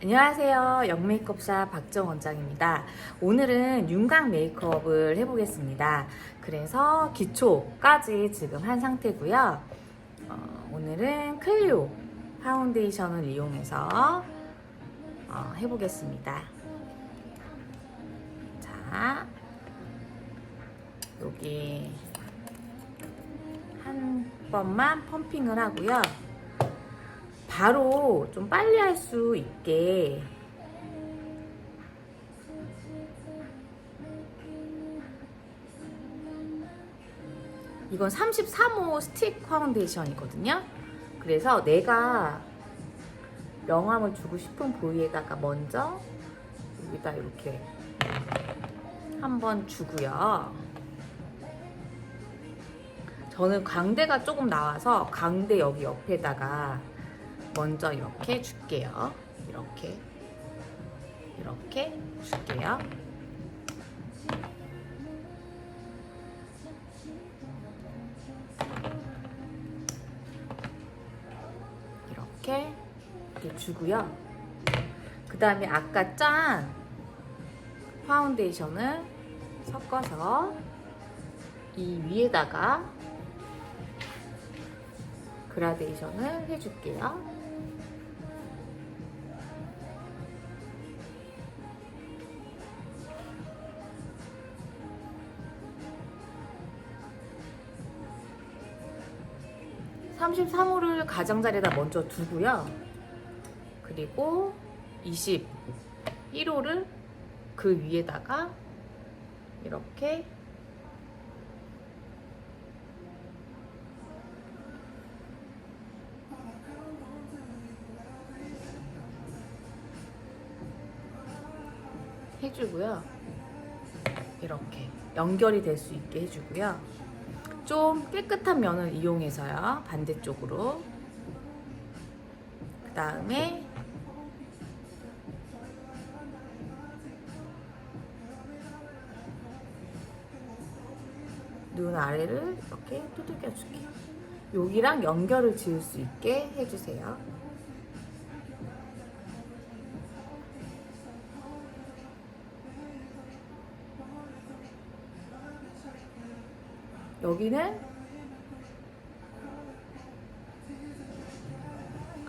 안녕하세요. 영메이크업샵 박정 원장입니다. 오늘은 윤곽 메이크업을 해보겠습니다. 그래서 기초까지 지금 한 상태고요. 어, 오늘은 클리오 파운데이션을 이용해서 어, 해보겠습니다. 자, 여기 한 번만 펌핑을 하고요. 바로 좀 빨리 할 수 있게 이건 33호 스틱 파운데이션이거든요. 그래서 내가 명암을 주고 싶은 부위에다가 먼저 여기다 이렇게 한번 주고요. 저는 광대가 조금 나와서 광대 여기 옆에다가 먼저 이렇게 줄게요. 이렇게 이렇게 줄게요. 이렇게 이렇게 주고요. 그 다음에 아까 짠 파운데이션을 섞어서 이 위에다가 그라데이션을 해줄게요. (33호를) 가장자리에다 먼저 두고요 그리고 (21호를) 그 위에다가 이렇게 해주고요. 이렇게 연결이 될 수 있게 해주고요. 좀 깨끗한 면을 이용해서요. 반대쪽으로. 그 다음에 눈 아래를 이렇게 두들겨 줄게요. 여기랑 연결을 지을 수 있게 해주세요. 여기는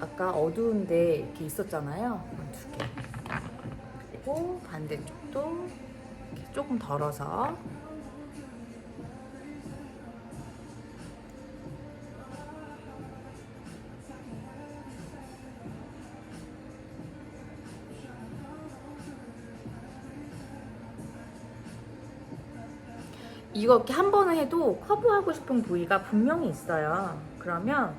아까 어두운데 이렇게 있었잖아요. 두 개. 그리고 반대쪽도 이렇게 조금 덜어서 이거 이렇게 한 번을 해도 커브하고 싶은 부위가 분명히 있어요. 그러면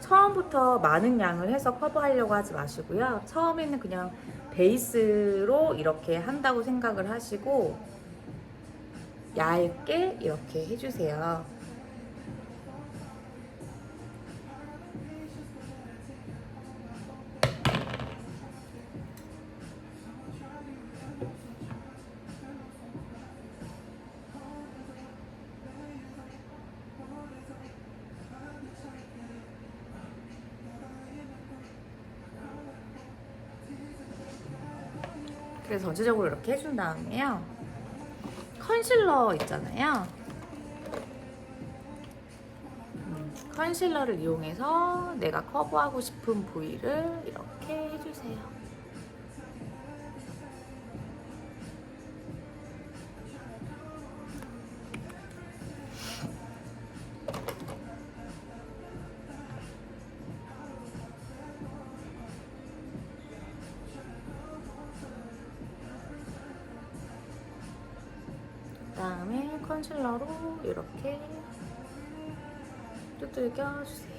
처음부터 많은 양을 해서 커버하려고 하지 마시고요. 처음에는 그냥 베이스로 이렇게 한다고 생각을 하시고 얇게 이렇게 해주세요. 그래서 전체적으로 이렇게 해준 다음에요. 컨실러 있잖아요. 음, 컨실러를 이용해서 내가 커버하고 싶은 부위를 이렇게 그다음에 컨실러로 이렇게 두들겨 주세요.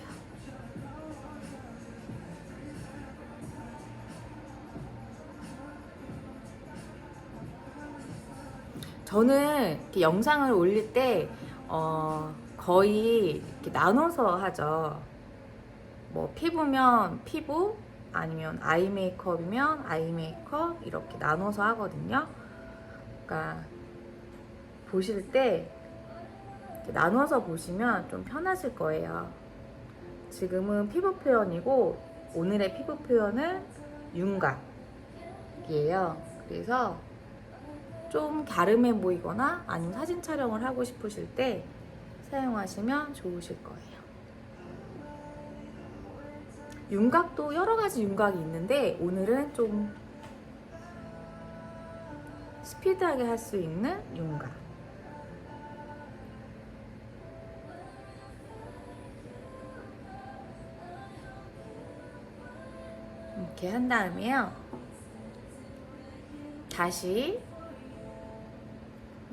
저는 이렇게 영상을 올릴 때 어, 거의 이렇게 나눠서 하죠. 뭐 피부면 피부 아니면 아이 메이크업이면 아이 메이크업 이렇게 나눠서 하거든요. 그러니까 보실 때 나눠서 보시면 좀 편하실 거예요. 지금은 피부 표현이고 오늘의 피부 표현은 윤곽 색이에요. 그래서 좀 갸름해 보이거나 아니면 사진 촬영을 하고 싶으실 때 사용하시면 좋으실 거예요. 윤곽도 여러 가지 윤곽이 있는데 오늘은 좀 스피드하게 할 수 있는 윤곽. 이렇게 한 다음에요. 다시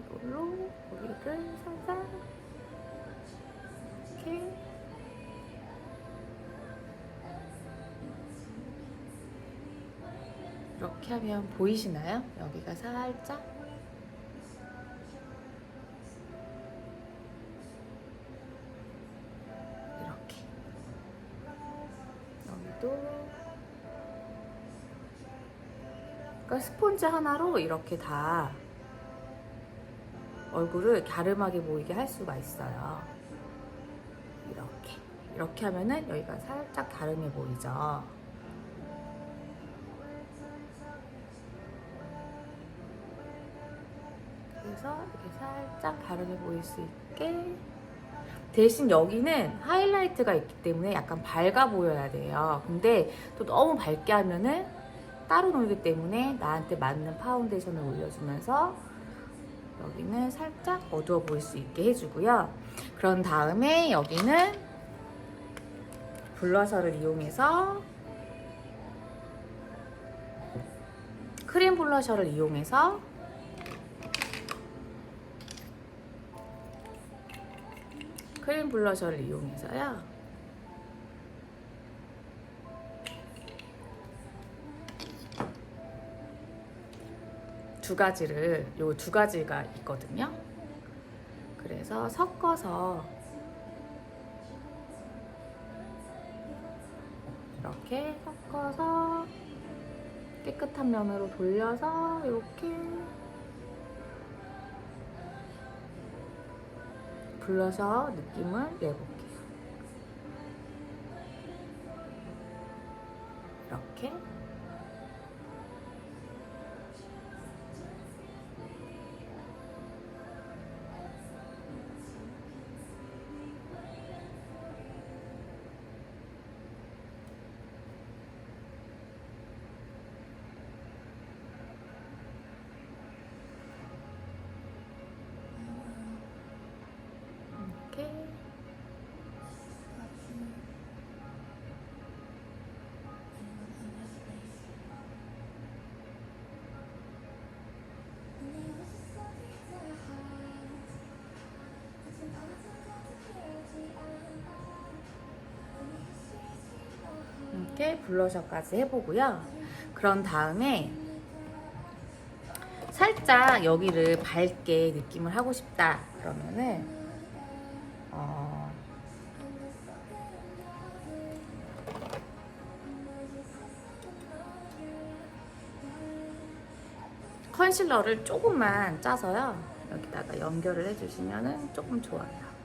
이걸로 고리를 살살 이렇게 이렇게 하면 보이시나요? 여기가 살짝 이렇게 여기도 그러니까 스폰지 하나로 이렇게 다 얼굴을 갸름하게 보이게 할 수가 있어요. 이렇게 이렇게 하면은 여기가 살짝 갸름해 보이죠. 그래서 이렇게 살짝 갸름해 보일 수 있게 대신 여기는 하이라이트가 있기 때문에 약간 밝아 보여야 돼요. 근데 또 너무 밝게 하면은 따로 놀기 때문에 나한테 맞는 파운데이션을 올려주면서 여기는 살짝 어두워 보일 수 있게 해주고요. 그런 다음에 여기는 블러셔를 이용해서 크림 블러셔를 이용해서 크림 블러셔를 이용해서요. 두 가지를 요 두 가지가 있거든요. 그래서 섞어서 이렇게 섞어서 깨끗한 면으로 돌려서 이렇게 블러셔 느낌을 내볼게요. 이렇게 이렇게 블러셔까지 해보고요. 그런 다음에 살짝 여기를 밝게 느낌을 하고 싶다 그러면은 어, 컨실러를 조금만 짜서요 여기다가 연결을 해주시면은 조금 좋아요.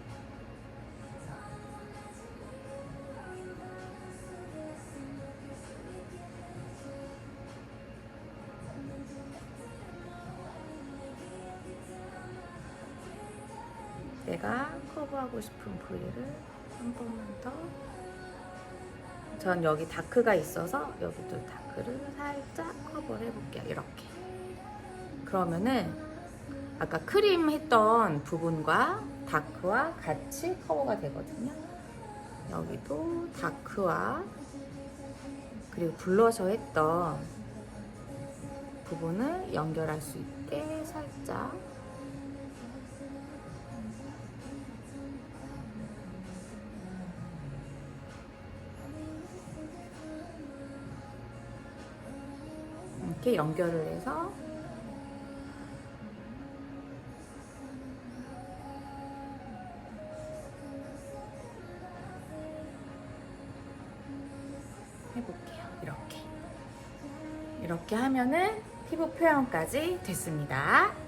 하고 싶은 부위를 한 번만 더. 전 여기 다크가 있어서 여기도 다크를 살짝 커버를 해볼게요. 이렇게. 그러면은 아까 크림 했던 부분과 다크와 같이 커버가 되거든요. 여기도 다크와 그리고 블러셔 했던 부분을 연결할 수 있게 살짝 이렇게 연결을 해서 해볼게요. 이렇게. 이렇게 하면은 피부 표현까지 됐습니다.